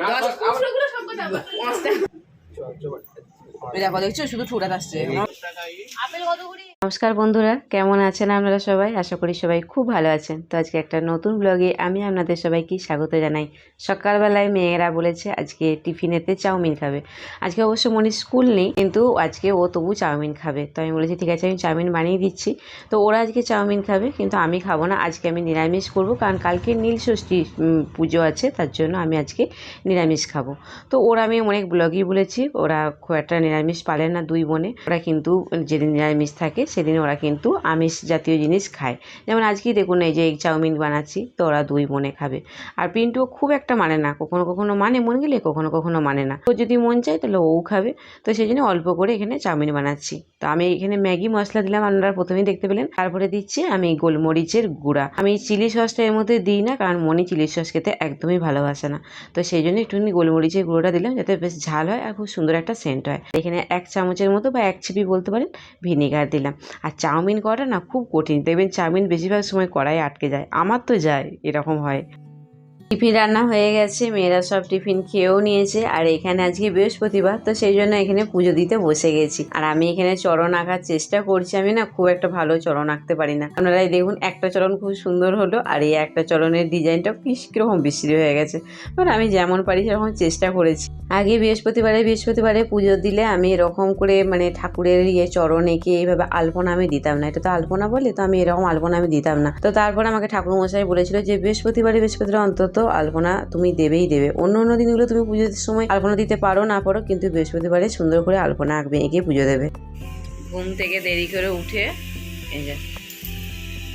পাঁচটা এই দেখো দেখছ? শুধু ঠুটাত আসছে। নমস্কার বন্ধুরা, কেমন আছেন আপনারা সবাই? আশা করি সবাই খুব ভালো আছেন। তো আজকে একটা নতুন ব্লগে আমি আপনাদের সবাইকে স্বাগত জানাই। সকালবেলায় মেয়েরা বলেছে আজকে টিফিনেতে চাউমিন খাবে। আজকে অবশ্য মনির স্কুল নেই, কিন্তু আজকে ও তবু চাউমিন খাবে। তো আমি বলেছি, ঠিক আছে, আমি চাউমিন বানিয়ে দিচ্ছি। তো ওরা আজকে চাউমিন খাবে, কিন্তু আমি খাব না। আজকে আমি নিরামিষ করব, কারণ কালকে নীল ষষ্ঠী পুজো আছে, তার জন্য আমি আজকে নিরামিষ খাব। তো ওরা আমি অনেক ব্লগই বলেছি, ওরা খুব একটা নিরামিষ পালে না দুই বোনে। ওরা কিন্তু যেদিন নিরামিষ থাকে সেদিন ওরা কিন্তু আমিষ জাতীয় জিনিস খায়। যেমন আজকেই দেখুন এই যে এই চাউমিন বানাচ্ছি, তো ওরা দুই বোনে খাবে। আর পিন্টুও খুব একটা মানে না, কখনো কখনো মানে মন গেলে কখনো কখনো মানে না। ও যদি মন চায় তাহলে ও খাবে। তো সেই জন্য অল্প করে এখানে চাউমিন বানাচ্ছি। তো আমি এখানে ম্যাগি মশলা দিলাম, আপনারা প্রথমেই দেখতে পেলেন। তারপরে দিচ্ছি আমি গোলমরিচের গুঁড়া। আমি চিলি সসটা এর মধ্যে দিই না, কারণ মনি চিলি সস খেতে একদমই ভালোবাসে না। তো সেই জন্য একটুখানি গোলমরিচের গুঁড়োটা দিলাম, যাতে বেশ ঝাল হয় আর খুব সুন্দর একটা সেন্ট হয়। এখানে এক চামচের মতো বা এক ছিপি বলতে পারেন, ভিনেগার দিলাম। আর চাউমিন করাটা না খুব কঠিন। দেখবেন চাউমিন বেশিরভাগ সময় কড়াই আটকে যায়। আমার তো যায়, এরকম হয়। টিফিন রান্না হয়ে গেছে, মেয়েরা সব টিফিন খেয়েও নিয়েছে, আর এখানে আজকে বৃহস্পতিবার, তো সেই জন্য এখানে পুজো দিতে বসে গেছি। আর আমি এখানে চরণ আঁকার চেষ্টা করছি, আমি না খুব একটা ভালো চরণ আঁকতে পারি না। আপনারা এই দেখুন, একটা চরণ খুব সুন্দর হলো, আর এই একটা চরণের ডিজাইনটা কিস কীরকম বিশ্রী হয়ে গেছে। বাট আমি যেমন পারি সেরকম চেষ্টা করেছি। আগে বৃহস্পতিবারে বৃহস্পতিবারে পুজো দিলে আমি এরকম করে মানে ঠাকুরের ইয়ে চরণ এঁকে এইভাবে আলপনা আমি দিতাম না। এটা তো আলপনা বলে, তো আমি এরকম আলপনা আমি দিতাম না। তো তারপরে আমাকে ঠাকুর মশাই বলেছিল যে বৃহস্পতিবারে, বৃহস্পতিবার অন্তত আলপনা তুমি দেবেই দেবে। অন্য অন্য দিনগুলো তুমি পুজোর সময় আলপনা দিতে পারো না পারো, কিন্তু বৃহস্পতিবারে সুন্দর করে আলপনা আঁকবে, এঁকে পুজো দেবে। ঘুম থেকে দেরি করে উঠে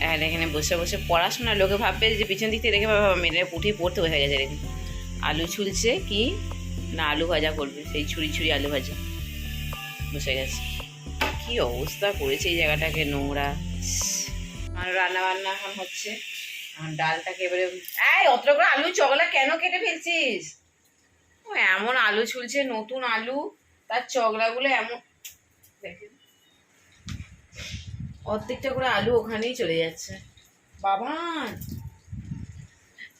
আর এখানে বসে বসে পড়াশোনা, লোকে ভাববে যে পিছন দিক থেকে দেখে ভাবে মেয়েরা উঠেই পড়তে বসে গেছে দেখুন আলু ছুলছে কি? না, আলু ভাজা করবে, সেই ছুরি ছুরি আলু ভাজা। বসে গেছে। কি অবস্থা করেছে এই জায়গাটাকে নোংরা। রান্না বান্না এখন হচ্ছে। ডালটাকে এবারে, এই অত করে আলু চগলা কেন কেটে ফেলছিস? ও, এমন আলু ছুলছে, নতুন আলু, তার চগলাগুলো এমন দেখেন। অর্ধেকটা করে আলু ওখানেই চলে যাচ্ছে। বাবা!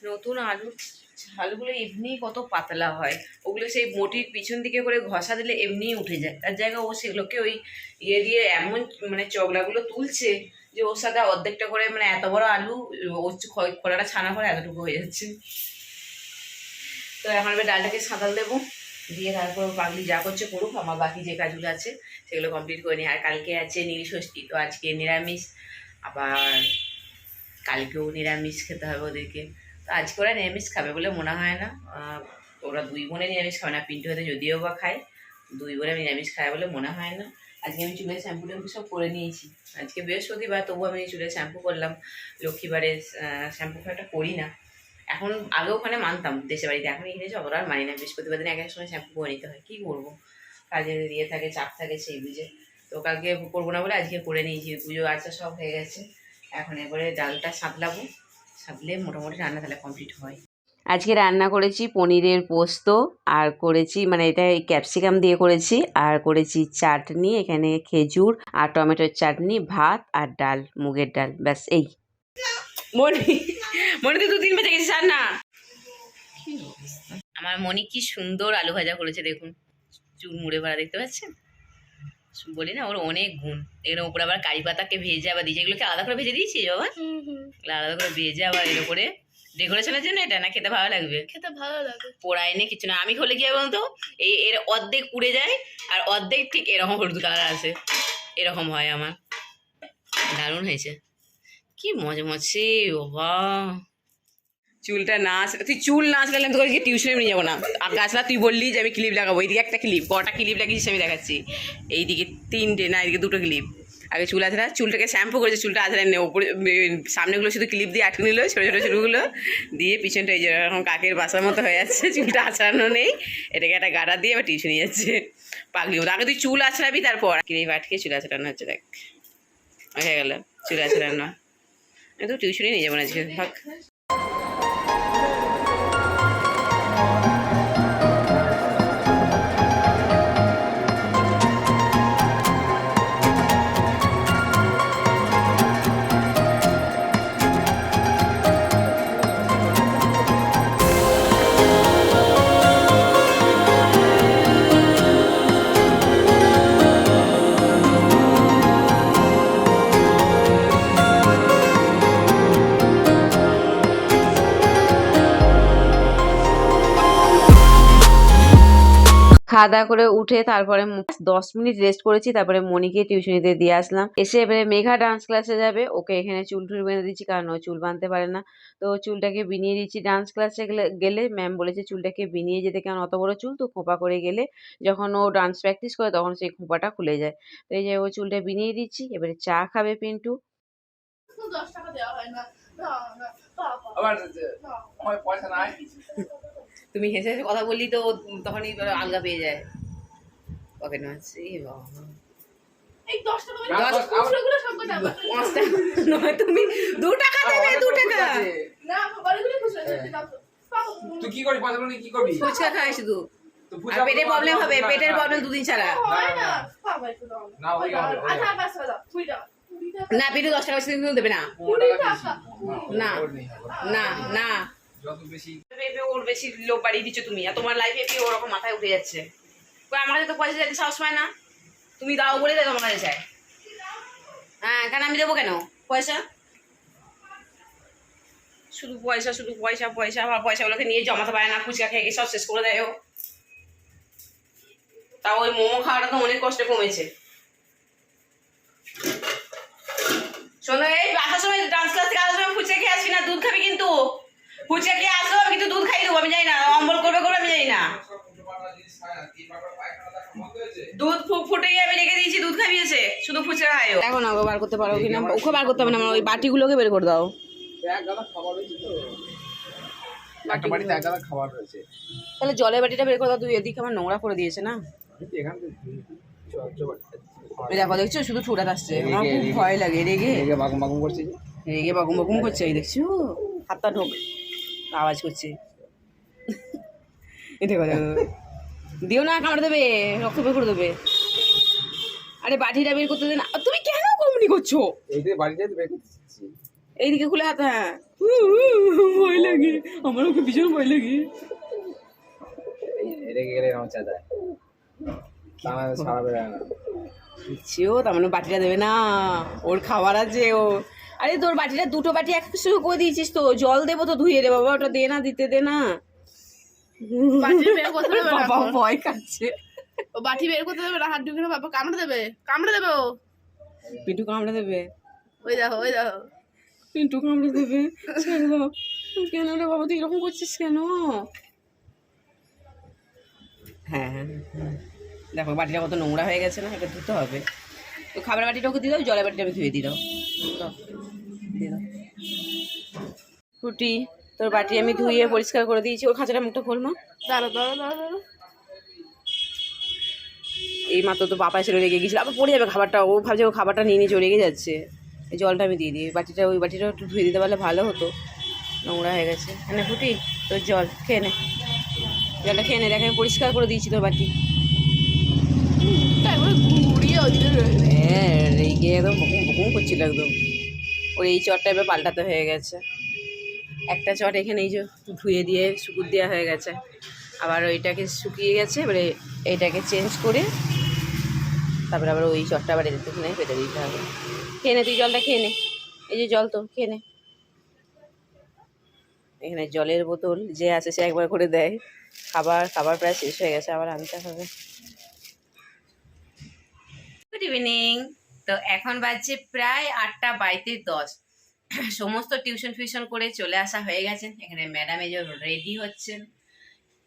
নতুন আলু ঝালগুলো এমনি কত পাতলা হয়। ওগুলো সেই মোটির পিছন দিকে করে ঘষা দিলে এমনিই উঠে যায়। তার জায়গায় ও সেগুলোকে ওই ইয়ে দিয়ে এমন মানে চগলাগুলো তুলছে যে ওর সাথে অর্ধেকটা করে মানে এত বড় আলু, ওর খোলাটা ছানা করে এতটুকু হয়ে যাচ্ছে। তো এখন এবার ডালটাকে সাঁতাল দেবো। দিয়ে তারপর পাগলি যা করছে করুক, আমার বাকি যে কাজগুলো আছে সেগুলো কমপ্লিট করে নিই। আর কালকে আছে নীল ষষ্ঠী, তো আজকে নিরামিষ। আবার কালকেও নিরামিষ খেতে হবে ওদেরকে। তো আজকে ওরা নিরামিষ খাবে বলে মনে হয় না। ওরা দুই বোনে নিরামিষ খাবে না, পিন্টু হতে যদিও বা খায়, দুই বোনে নিরামিষ খায় বলে মনে হয় না। আজকে আমি চুলে শ্যাম্পু ট্যাম্পু সব করে নিয়েছি। আজকে বৃহস্পতিবার তবু আমি চুলে শ্যাম্পু করলাম। লক্ষ্মীবারে শ্যাম্পু খুব একটা করি না এখন আগে ওখানে মানতাম দেশে বাড়িতে। এখন এখানে অতটা আর মানি না। বৃহস্পতিবার দিন এক এক সময় শ্যাম্পু করে নিতে হয়। কী করব কাজের ইয়ে থাকে, চাপ থাকে সেই বুঝে। তো কালকে করব না বলে আজকে করে নিয়েছি। পুজো আচার সব হয়ে গেছে। এখন এবারে ডালটা সাঁতলাবো। সাঁতলে মোটামুটি রান্না তাহলে কমপ্লিট হয়। আজকে রান্না করেছি পনিরের পোস্ত আর করেছি মানে এটা ক্যাপসিকাম দিয়ে করেছি আর করেছি চাটনি এখানে খেজুর আর টমেটোর চাটনি ভাত আর ডাল মুগের ডাল ব্যাস এই। মনি মনি তো দু তিন বেজে গেছিস আর না? আমার মনি কি সুন্দর আলু ভাজা করেছে দেখুন। চুল মুড়ে ভরা দেখতে পাচ্ছেন? বলি না ওর অনেক গুণ। এখানে ওপরে আবার কারি পাতাকে ভেজে আবার দিয়েছে। এগুলোকে আলাদা করে ভেজে দিয়েছিস বাবা? আলাদা করে ভেজে আবার এর উপরে ডেকোরেশনের জন্য এটা না খেতে ভালো লাগবে। খেতে ভালো লাগে। পোড়ায় নে কিছু না। আমি হলে কি বলতো? এই এর অর্ধেক পুড়ে যায় আর অর্ধেক ঠিক এরকম হলুদ কালার আসে। এরকম হয় আমার। দারুণ হয়েছে। কি মজা মজছে বাবা। চুলটা না আসলে তুই চুল না আসলে আমি তোকে টিউশনে নিয়ে যাব না। গাছলা তুই বললি যে আমি ক্লিপ লাগাবো। এইদিকে একটা ক্লিপ কটা ক্লিপ লাগিয়েছিস আমি দেখাচ্ছি। এইদিকে তিনটে না এইদিকে দুটো ক্লিপ আগে চুল আধরা চুলটাকে শ্যাম্পু করেছে, চুলটা আধরা নিয়ে ওপরে সামনেগুলো শুধু ক্লিপ দিয়ে আটকে নিল, ছোটো ছোটো চুলগুলো দিয়ে পিছনটা এই যে এরকম কাকের বাসার মতো হয়ে যাচ্ছে, চুলটা আছড়ানো নেই, এটাকে একটা গাড়া দিয়ে আবার টিউশনে যাচ্ছে। পাগলি আগে তুই চুল আছড়াবি তারপর ক্লিপ আটকে চুল আছড়ানো হচ্ছে, দেখ। হয়ে গেল, চুল আছড়ানো আমি তো টিউশনই নিয়ে যাব না ভাগ। খাওয়া দাওয়া করে উঠে তারপরে দশ মিনিট রেস্ট করেছি তারপরে মনিকে টিউশনিতে দিয়ে আসলাম এসে এবারে মেঘা ডান্স ক্লাসে যাবে ওকে এখানে চুল টুল বেঁধে দিচ্ছি কারণ ও চুল বাঁধতে পারে না তো চুলটাকে বিনিয়ে দিচ্ছি ডান্স ক্লাসে গেলে ম্যাম বলেছে চুলটাকে বিনিয়ে যেতে কারণ অত বড় চুল তো খোঁপা করে গেলে যখন ও ডান্স প্র্যাকটিস করে তখন সেই খোঁপাটা খুলে যায় তো এই যে ও চুলটা বিনিয়ে দিচ্ছি এবারে চা খাবে পিন্টু দশ টাকা দেওয়া হয় না আবার পয়সা নাই তুমি হেসে হেসে কথা বললি তো তখনই আলগা পেয়ে যায়। পকেট মাছ বাবা। এই নয় তুমি দু টাকা দেবে দু টাকা। না বাবাগুলো খুচরো সত্যি দাও তো। পাবো। তুই কি করবি? পয়সা কি করবি? ফুচকা খায় শুধু। পেটের প্রবলেম হবে পেটের প্রবলেম দুদিন ছাড়া। না বাবা আচ্ছা না পেটে দশ টাকা বেশি দেবে না। না। না না। যত তুমি আমার তো দাও বলে দেয় তোমার কাছে হ্যাঁ কেন আমি দেবো কেন? পয়সা? শুধু পয়সা শুধু পয়সা পয়সা আবার পয়সাগুলোকে নিয়ে জমাতে পারে না, ফুচকা খেয়ে সব শেষ করে দেয় তাও ওই মোমো খাওয়াটা তো অনেক কষ্টে কমেছে। শোনো, এই আসার সময় ডান্স ক্লাস থেকে আসার সময় ফুচকা খেয়ে আসবি না, দুধ খাবি কিন্তু। ফুচকা খেয়ে আসলেও আমি কিন্তু দুধ খাই দেবো আমি জানি না অম্বল করবে করবে আমি জানি না। দুধ ফু- ফুটে গিয়ে আমি রেখে দিয়েছি দুধ খাবি এসে শুধু ফুচকা দেখো না বার করতে পারো কিনা ওকে বার করতে হবে না আমার ওই বাটিগুলোকে বের করে দাও। তো তাহলে জলের বাটিটা বের করে দাও তুই এদিকে আমার নোংরা করে দিয়েছে না? দেখো দেখছ? শুধু ঠোঁটাত আসছে। আমার খুব ভয় লাগে রেগে। বাগুম বাগুম করছে রেগে করছে এই দেখছ? হাতটা ঢোক। আওয়াজ করছে। দেখো দেখো দিও না কামড় দেবে রক্ত বের করে দেবে। আরে বাটিটা বের করতে দে না। তুমি কেন কমনি করছ? এইদিকে খুলে হাত হ্যাঁ। ভয় লাগে। আমার ওকে ভীষণ ভয় লাগে। রেগে গেলে আমার চা দেয় তা না সারা বেড়ায় না। দিচ্ছিও তার মানে বাটিটা দেবে না। ওর খাবার আছে ও আরে তোর বাটিটা দুটো বাটি এক শুরু করে দিয়েছিস তো। জল দেবো তো ধুয়ে দে বাবা ওটা দে না দিতে দে না। বাটি বের করতে দেবে না বাবা ভয় খাচ্ছে। ও বাটি বের করতে দেবে না হাত ঢুকে বাবা কামড়ে দেবে কামড়ে দেবে ও। পিন্টু কামড়ে দেবে। ওই দেখো ওই দেখো। পিন্টু কামড়ে দেবে। কেন রে বাবা? তুই এরকম করছিস কেন? হ্যাঁ হ্যাঁ হ্যাঁ। দেখো বাটিটা কত নোংরা হয়ে গেছে না এটা ধুতে হবে। তো খাবার বাটিটা ওকে দিয়ে দাও জলের বাটিটা আমি ধুয়ে দিয়ে দাও। দিয়ে দাও ফুটি তোর বাটি আমি ধুয়ে পরিষ্কার করে দিয়েছি। ওর খাঁচাটা মুখটা খোল মা। দাঁড়ো দাঁড়ো দাঁড়ো এই মাত্র তো পাপা এসে রেগে গেছিল আবার পড়ে যাবে খাবারটা। ও ভাবছে ও খাবারটা নিয়ে নিয়ে চলে যাচ্ছে এই জলটা আমি দিয়ে দিই। বাটিটা ওই বাটিটা একটু ধুয়ে দিতে পারলে ভালো হতো। নোংরা হয়ে গেছে। এনে ফুটি তোর জল খেয়ে নে। জলটা খেয়ে নে। দেখ আমি পরিষ্কার করে দিয়েছি তোর বাটি। রেগে একদম বকুম বকুম করছিল একদম। ওর এই চটটা এবার পাল্টাতে হয়ে গেছে। একটা চট এখানে এই যে ধুয়ে দিয়ে শুকুর দেওয়া হয়ে গেছে। আবার ওইটাকে শুকিয়ে গেছে, এবারে এইটাকে চেঞ্জ করে তারপরে আবার ওই চটটা আবার এখানে পেটে দিতে হবে। খেয়ে নে, তুই জলটা খেয়ে নে। এই যে জল তো, খেয়ে নে। এখানে জলের বোতল যে আছে সে একবার করে দেয়। খাবার খাবার প্রায় শেষ হয়ে গেছে, আবার আনতে হবে। গুড ইভিনিং তো এখন বাজছে প্রায় আটটা বাইতে দশ। সমস্ত টিউশন ফিউশন করে চলে আসা হয়ে গেছেন এখানে ম্যাডাম এই রেডি হচ্ছেন।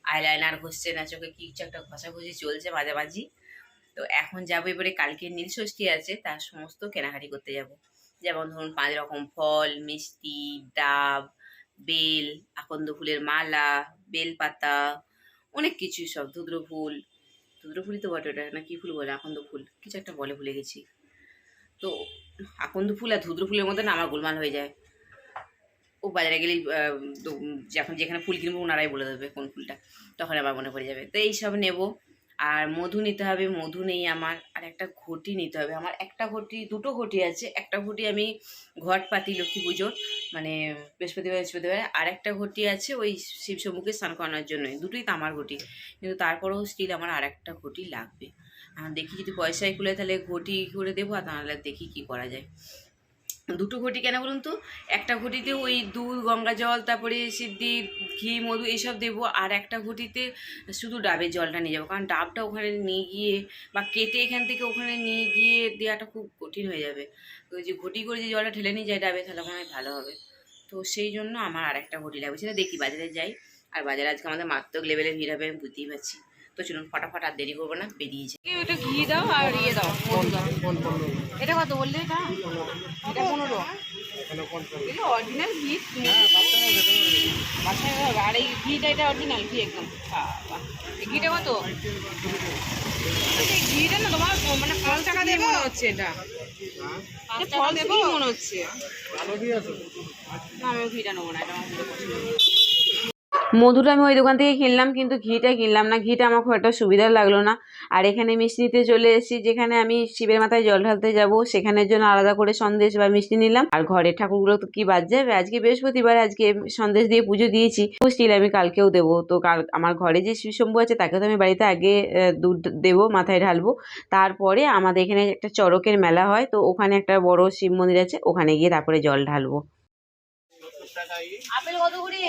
আইলাইনার ঘষছে না, চোখে কিছু একটা ঘষাঘষি চলছে মাঝামাঝি তো এখন যাব, এবারে কালকে নীল ষষ্ঠী আছে, তার সমস্ত কেনাকাটি করতে যাব। যেমন ধরুন পাঁচ রকম ফল, মিষ্টি, ডাব, বেল, আকন্দ ফুলের মালা, বেলপাতা, অনেক কিছু সব। ধুদ্র ফুল ধুদ্র ফুলই তো বটে ওটা, না কি ফুল বলে? আকন্দ ফুল। কিছু একটা বলে ভুলে গেছি। তো আকন্দ ফুল আর ধুদ্র ফুলের মধ্যে না আমার গোলমাল হয়ে যায়। ও বাজারে তো যখন যেখানে ফুল কিনবো ওনারাই বলে দেবে কোন ফুলটা, তখন আমার মনে পড়ে যাবে। তো এই সব নেব। আর মধু নিতে হবে, মধু নেই আমার, আর একটা ঘটি নিতে হবে। আমার একটা ঘটি, দুটো ঘটি আছে। একটা ঘটি আমি ঘট, পাতি, লক্ষ্মী পুজোর মানে বৃহস্পতিবার বৃহস্পতিবার। আর একটা ঘটি আছে ওই শিব সম্মুখে স্নান করানোর জন্যই। দুটোই তামার ঘটি। কিন্তু তারপরেও স্টিল আমার আর একটা ঘটি লাগবে। দেখি যদি পয়সায় খুলে তাহলে ঘটি করে দেবো আর তাহলে দেখি কি করা যায়। দুটো ঘটি কেন বলুন তো? একটা ঘটিতে ওই দুধ, গঙ্গা জল, তারপরে সিদ্ধি, ঘি, মধু এইসব দেবো আর একটা ঘটিতে শুধু ডাবের জলটা নিয়ে যাব। কারণ ডাবটা ওখানে নিয়ে গিয়ে বা কেটে এখান থেকে ওখানে নিয়ে গিয়ে দেওয়াটা খুব কঠিন হয়ে যাবে। তো যে ঘটি করে যে জলটা ঢেলে নিয়ে যায় ডাবে, তাহলে ওখানে ভালো হবে। তো সেই জন্য আমার আর একটা ঘটি লাগবে, সেটা দেখি বাজারে যাই। আর বাজারে আজকে আমাদের মারাত্মক লেভেলে ভিড় হবে, আমি বুঝতেই পারছি। তো চলুন ফটাফট আর দেরি করব না বেরিয়ে যাই। ওটা ঘি দাও আর ইয়ে দাও এটা কত বললে এটা? এটা পনেরো। এখানে এগুলো অরিজিনাল ঘি হ্যাঁ। আর এই ঘিটা এটা অরিজিনাল ঘি একদম। ঘিটা কত? ঘিটা না তোমার মানে পাঁচ টাকা দেবো মনে হচ্ছে এটা। হ্যাঁ? ফল দেবো মনে হচ্ছে। ভালো দিয়ে আছে। না আমি ঘিটা নেব না এটা আমার। মধুটা আমি ওই দোকান থেকে কিনলাম, কিন্তু ঘিটা কিনলাম না। ঘিটা আমার খুব একটা সুবিধা লাগল না। আর এখানে মিষ্টি নিতে চলে এসেছি, যেখানে আমি শিবের মাথায় জল ঢালতে যাব, সেখানের জন্য আলাদা করে সন্দেশ বা মিষ্টি নিলাম। আর ঘরের ঠাকুরগুলো তো কি বাদ যাবে? আজকে বৃহস্পতিবার, আজকে সন্দেশ দিয়ে পুজো দিয়েছি। স্টিল আমি কালকেও দেবো। তো কাল আমার ঘরে যে শিবশম্ভু আছে তাকে তো আমি বাড়িতে আগে দুধ দেবো, মাথায় ঢালবো। তারপরে আমাদের এখানে একটা চড়কের মেলা হয়, তো ওখানে একটা বড় শিব মন্দির আছে, ওখানে গিয়ে তারপরে জল ঢালবো। আপেল কত করে?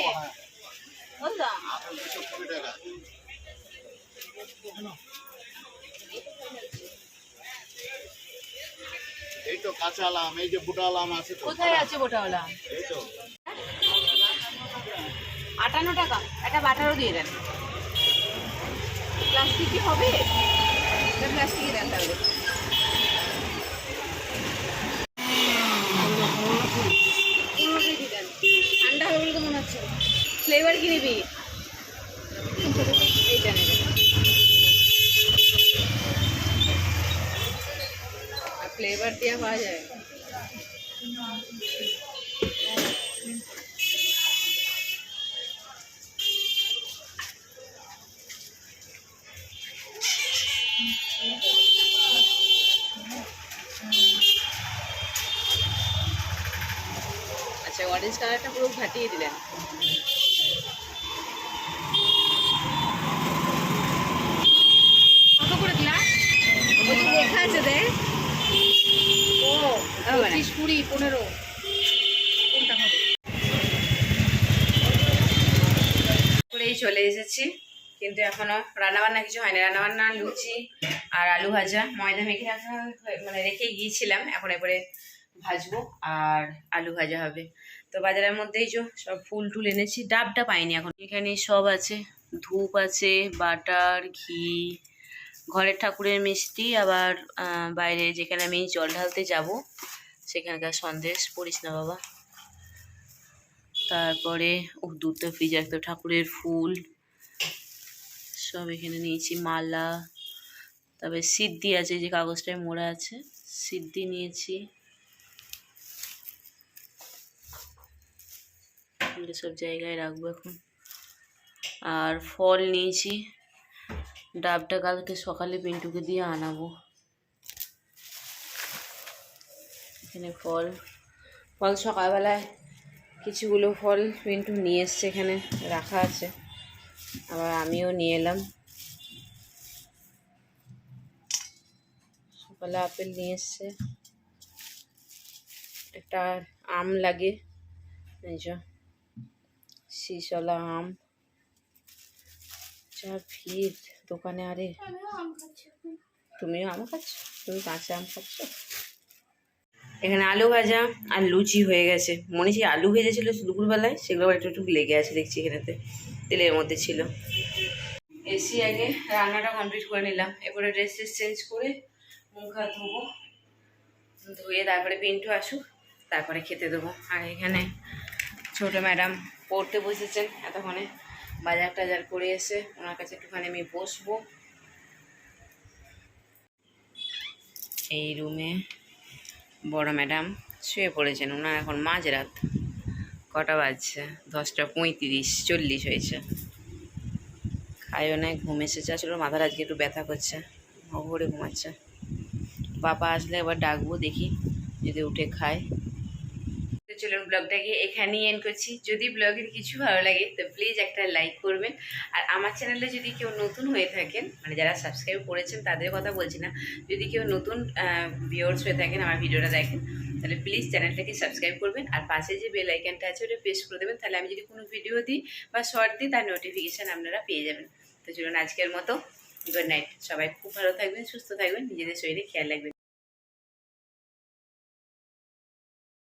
এই তো কাঁচা আম এই যে বুটা আম আছে কোথায় আছে এই তো আটান্ন টাকা একটা বাটারও দিয়ে দেন। প্লাস্টিক কি হবে? প্লাস্টিকই দেন তাহলে পনেরোটাই দিয়ে দেন। ঠান্ডা হবে বলে তো মনে হচ্ছে ফ্লেভার কি নিবি এইটা ফ্লেভার দেওয়া পাওয়া যায়। আচ্ছা অরেঞ্জ কালারটা পুরো ফাটিয়ে দিলেন কত করে গ্লাস ওই যে লেখা আছে দেখ কুড়ি, পনেরো। করেই চলে এসেছি, কিন্তু এখনও রান্নাবান্না কিছু হয়নি। রান্নাবান্না, লুচি আর আলু ভাজা, ময়দা মেখে রাখা মানে রেখে গিয়েছিলাম। এখন এবারে ভাজবো আর আলু ভাজা হবে। তো বাজারের মধ্যেই যে, সব ফুল টুল এনেছি। ডাবটা পাইনি এখন। এখানে সব আছে। ধূপ আছে, বাটার, ঘি ঘরের ঠাকুরের মিষ্টি আবার বাইরে যেখানে আমি জল ঢালতে যাব সেখানকার সন্দেশ। পড়িস না বাবা। তারপরে ও দুধটা ফ্রিজে হবে, ঠাকুরের ফুল। সব এখানে নিয়েছি মালা। তারপরে সিদ্ধি আছে যে কাগজটায় মোড়া আছে সিদ্ধি নিয়েছি। সব জায়গায় রাখব এখন। আর ফল নিয়েছি। ডাবটা কালকে সকালে পিন্টুকে দিয়ে আনাবো। এখানে ফল। ফল সকালবেলায় কিছুগুলো ফল পিন্টু নিয়ে এসছে এখানে, রাখা আছে। আবার আমিও নিয়ে এলাম। সকালে আপেল নিয়ে এসছে। একটা আম লাগে। এই যে শীষওয়ালা আম। যা ভিড় দোকানে আরে। তুমিও আম খাচ্ছ? তুমি কাঁচা আম খাচ্ছ? এখানে আলু ভাজা আর লুচি হয়ে গেছে। মনে হচ্ছে আলু ভেজেছিল দুপুরবেলায় সেগুলো আবার একটু একটু লেগে আছে দেখছি এখানেতে। তেলের মধ্যে ছিল। এসি আগে রান্নাটা কমপ্লিট করে নিলাম। এরপরে ড্রেস ট্রেস চেঞ্জ করে মুখ হাত ধোবো। ধুয়ে তারপরে পিন্টু আসুক তারপরে খেতে দেবো। আর এখানে ছোট ম্যাডাম পড়তে বসেছেন এতক্ষণে। বাজার টাজার করে এসে ওনার কাছে একটুখানি আমি বসবো। এই রুমে বড় ম্যাডাম শুয়ে পড়েছেন, ওনার এখন মাঝরাত। কটা বাজছে? দশটা পঁয়ত্রিশ, চল্লিশ হয়েছে। খায়ও নাই ঘুম এসেছে, আসলে মাথার আজকে একটু ব্যথা করছে ঘরে ঘুমাচ্ছে। বাবা আসলে এবার ডাকবো দেখি, যদি উঠে খায়। চলুন ব্লগটাকে এখানেই এন্ড করছি। যদি ব্লগের কিছু ভালো লাগে, তো প্লিজ একটা লাইক করবেন। আর আমার চ্যানেলে যদি কেউ নতুন হয়ে থাকেন মানে যারা সাবস্ক্রাইব করেছেন, তাদের কথা বলছি না। যদি কেউ নতুন ভিউয়ার্স হয়ে থাকেন, আমার ভিডিওটা দেখেন, তাহলে প্লিজ চ্যানেলটাকে সাবস্ক্রাইব করবেন। আর পাশে যে বেল আইকনটা আছে, ওটা প্রেস করে দেবেন। তাহলে আমি যদি কোনো ভিডিও দিই বা শর্ট দিই, তার নোটিফিকেশান আপনারা পেয়ে যাবেন। তো চলুন আজকের মতো গুড নাইট সবাই খুব ভালো থাকবেন, সুস্থ থাকবেন, নিজেদের শরীরে খেয়াল রাখবেন।